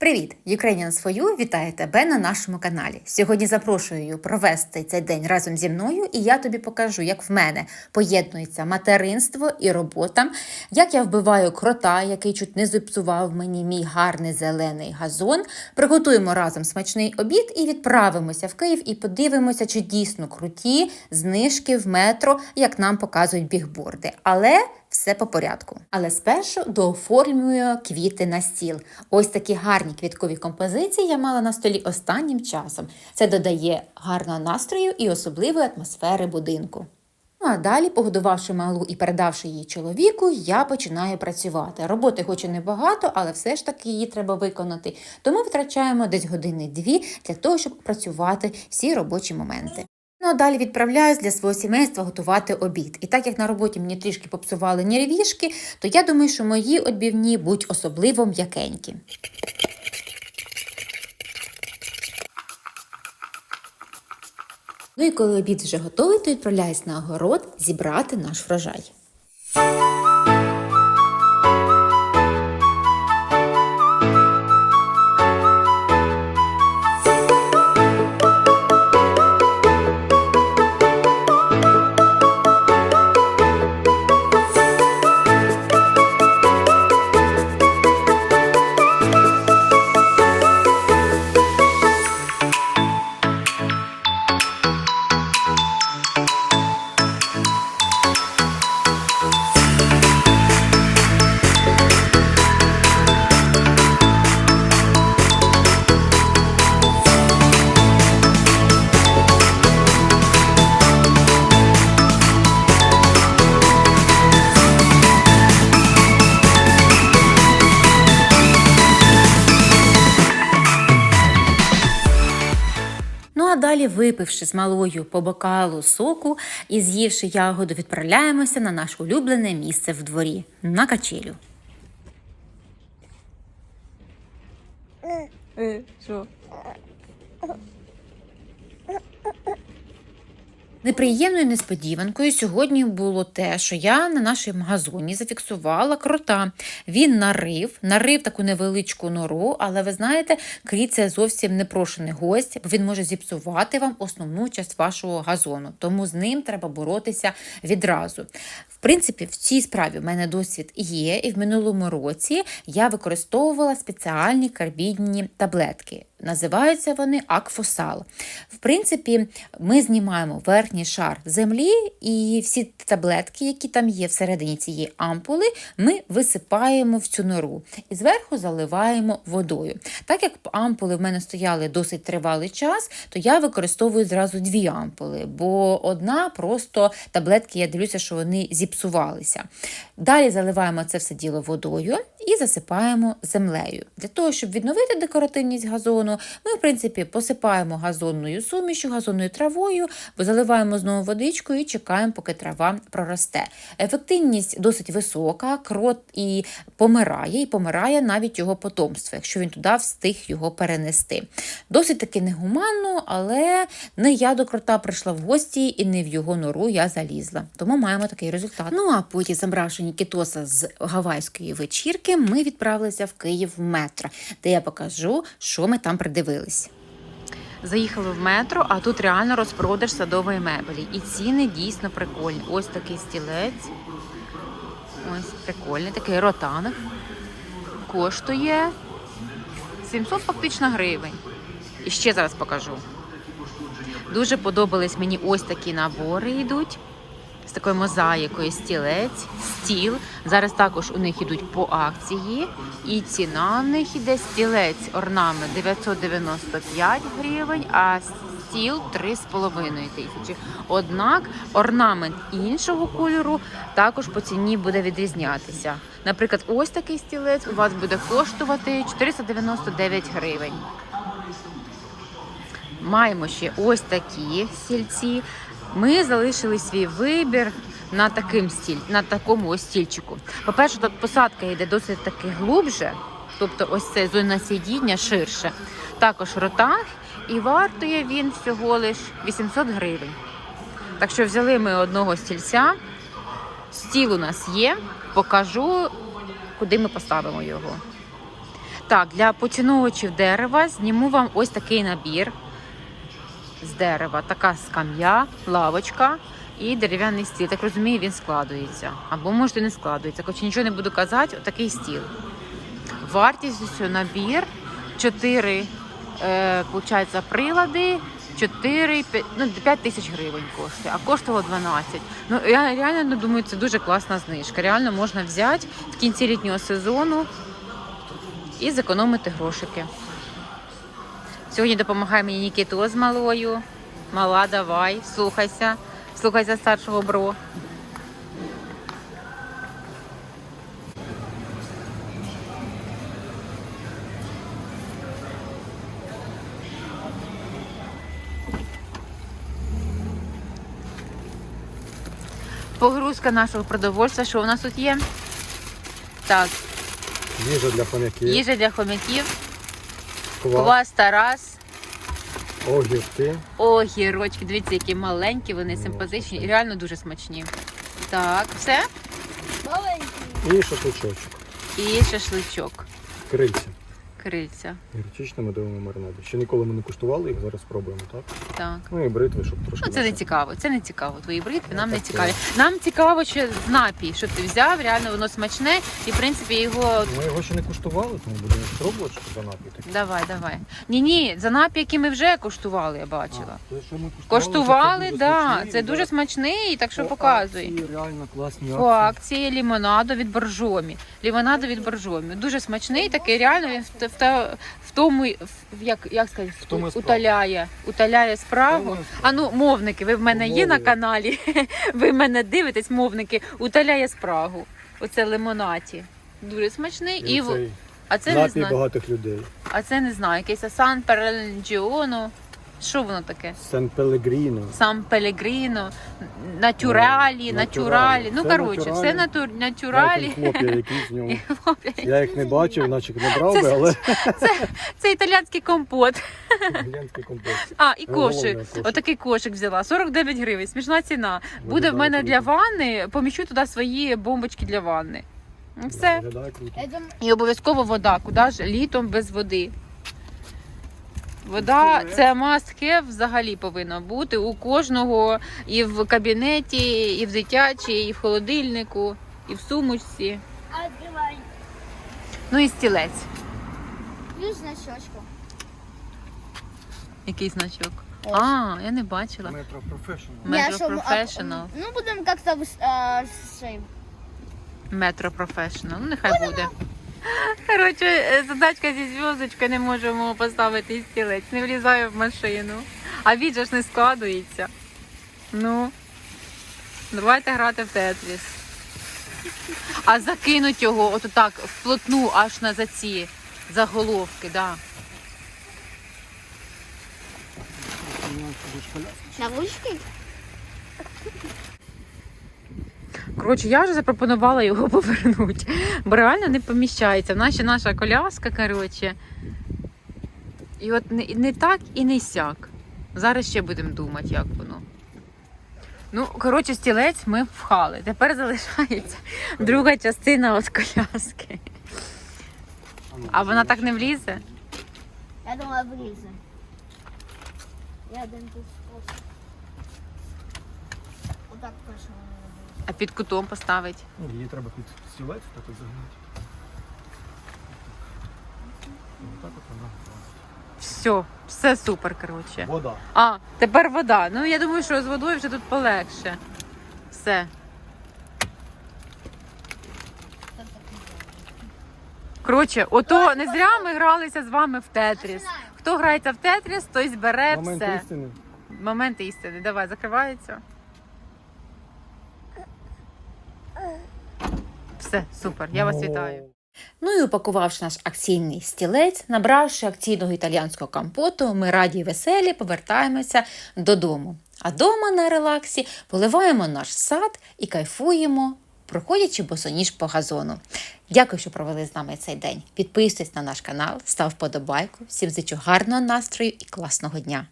Привіт! Ukrainian свою вітає тебе на нашому каналі. Сьогодні запрошую провести цей день разом зі мною, і я тобі покажу, як в мене поєднується материнство і робота, як я вбиваю крота, який чуть не зіпсував мені мій гарний зелений газон. Приготуємо разом смачний обід і відправимося в Київ і подивимося, чи дійсно круті знижки в метро, як нам показують бігборди. Але все по порядку. Але спершу дооформлюю квіти на стіл. Ось такі гарні квіткові композиції я мала на столі останнім часом. Це додає гарного настрою і особливої атмосфери будинку. Ну а далі, погодувавши малу і передавши її чоловіку, я починаю працювати. Роботи хоч і небагато, але все ж таки її треба виконати. Тому витрачаємо десь години-дві для того, щоб працювати всі робочі моменти. Ну а далі відправляюсь для свого сімейства готувати обід. І так як на роботі мені трішки попсували нервішки, то я думаю, що мої обівні будуть особливо м'якенькі. Ну і коли обід вже готовий, то відправляюсь на огород зібрати наш врожай. Випивши з малою по бокалу соку і з'ївши ягоду, відправляємося на наше улюблене місце в дворі на качелю. Е, що? Неприємною несподіванкою сьогодні було те, що я на нашому газоні зафіксувала крота. Він нарив, нарив таку невеличку нору, але ви знаєте, кріт це зовсім непрошений гость, бо він може зіпсувати вам основну часть вашого газону. Тому з ним треба боротися відразу. В принципі, в цій справі в мене досвід є, і в минулому році я використовувала спеціальні карбідні таблетки. Називаються вони акфосал. В принципі, ми знімаємо верхній шар землі, і всі таблетки, які там є всередині цієї ампули, ми висипаємо в цю нору і зверху заливаємо водою. Так як ампули в мене стояли досить тривалий час, то я використовую зразу дві ампули, бо одна просто таблетки, я дивлюся, що вони зіпсувалися. Далі заливаємо це все діло водою і засипаємо землею. Для того, щоб відновити декоративність газону, ми, в принципі, посипаємо газонною сумішю, газонною травою, заливаємо знову водичкою і чекаємо, поки трава проросте. Ефективність досить висока, крот і помирає, і помирає навіть його потомство, якщо він туди встиг його перенести. Досить таки негуманно, але не я до крота прийшла в гості і не в його нору я залізла. Тому маємо такий результат. Ну а потім, забравши Нікітоса з гавайської вечірки, ми відправилися в Київ в метро, де я покажу, що ми там придивились. Заїхали в метро, а тут реально розпродаж садової мебелі. І ціни дійсно прикольні. Ось такий стілець. Ось прикольний, такий ротанг. Коштує 700 фактично гривень. І ще зараз покажу. Дуже подобались мені ось такі набори йдуть. З такою мозаїкою стілець, стіл. Зараз також у них ідуть по акції. І ціна в них іде стілець орнамент 995 гривень, а стіл 3,5 тисячі. Однак орнамент іншого кольору також по ціні буде відрізнятися. Наприклад, ось такий стілець у вас буде коштувати 499 гривень. Маємо ще ось такі стільці. Ми залишили свій вибір на таким стіль, на такому ось стільчику. По-перше, тут посадка йде досить таки глубже, тобто ось це зона сидіння ширше. Також ротанг, і вартує він всього лиш 800 гривень. Так що взяли ми одного стільця. Стіл у нас є, покажу, куди ми поставимо його. Так, для поціновувачів дерева зніму вам ось такий набір з дерева. Така скам'я, лавочка і дерев'яний стіл. Так розумію, він складується. Або може не складується. Коротше, нічого не буду казати, отакий стіл. Вартість усього набір 4 е, получається, прилади. 4, 5, ну, 5 тисяч гривень коштує, а коштувало 12. Ну, я реально ну, думаю, це дуже класна знижка. Реально можна взяти в кінці літнього сезону і зекономити грошики. Сьогодні допомагає мені Нікіто з малою. Мала, давай, слухайся, слухайся старшого бро. Погрузка нашого продовольства. Що у нас тут є? Так, Їжа для хомяків, їжа для хомяків, квас, квас Тарас, огірки, огірочки. Дивіться, які маленькі, вони симпатичні і реально дуже смачні. Так, все. і шашличочок, І шашличок, крильця. Крильця. Гірчичне медовому маринаді. Ще ніколи ми не куштували їх, зараз спробуємо, так? Так. Ну і бритви, щоб трошки. Ну, це не цікаво, це не цікаво. Твої бритви нам не Так, цікаві. Нам цікаво, що напій, що ти взяв, реально воно смачне, і в принципі його. Ми його ще не куштували, тому будемо спробувати, що за напій такий. Давай, давай. Ні, ні, за напій, які ми вже куштували, я бачила. А, то, що ми Коштували, це да. Це дуже смачний, так що По показуй. акції, Реально класні По акції. акції лімонадо від боржомі. Лімонадо від боржомі. Дуже смачний, такий реально він в, в, в тому, в, як, як сказати, В утоляє, утоляє справу. А ну, мовники, ви в мене є на каналі. Ви мене дивитесь, мовники, утоляє спрагу. Оце лимонаті. Дуже смачний. І, І в- а це не знаю. багатих людей. А це не знаю. Якийсь асан Перенджіоно. Що воно таке? Сан Пелегріно. Сам Пелегріно, натюралі, Ну, натюралі. Ну, коротше, все натуралі. натур, натюралі. Хлоп'я якісь Я їх не бачив, наче не брав би, але Це італійський компот. глянський компот. А, і Ну, кошик. головне, кошик. Отакий кошик взяла. 49 гривень. Смішна ціна. Буде в Виглядає мене для круто. ванни, поміщу туди свої бомбочки для ванни. І Все. Виглядає круто. І обов'язково вода. Куди ж літом без води? Вода це must have взагалі повинна бути у кожного і в кабінеті, і в дитячій, і в холодильнику, і в сумочці. Открывай. Ну і стілець. Плюс значочку. Який значок? Ось. А, я не бачила. Метро професіонал. Metro Я а, Professional. Ну, будем как-то а, шеем. Метро Professional. Ну, нехай буде. Коротше, е, задачка зі зв'язочкою не можемо поставити стілець, не влізає в машину. А він же ж не складується. Ну, давайте грати в Тетріс. А закинуть його от так вплотну аж на за ці заголовки, да. На ручки? Коротше, я вже запропонувала його повернути, бо реально не поміщається. В наші наша коляска, коротше. І от не, не так і не сяк. Зараз ще будемо думати, як воно. Ну, коротше, стілець ми вхали. Тепер залишається друга частина от коляски. А вона так не влізе? Я думала, влізе. Я один тут просто. Отак влізе. А під кутом поставить. Ну, Її треба під стілець так от загнути. Так от вона. Все, все супер, коротше. Вода. А, тепер вода. Ну, я думаю, що з водою вже тут полегше. Все. Коротше, ото не зря ми гралися з вами в Тетріс. Хто грається в Тетріс, той збере Момент все. істини. Момент істини. Давай, закривається. Все, супер. Я вас вітаю. Ну і упакувавши наш акційний стілець, набравши акційного італійського компоту, ми раді й веселі повертаємося додому. А дома на релаксі поливаємо наш сад і кайфуємо, проходячи босоніж по газону. Дякую, що провели з нами цей день. Підписуйтесь на наш канал, став вподобайку. Всім зичу гарного настрою і класного дня!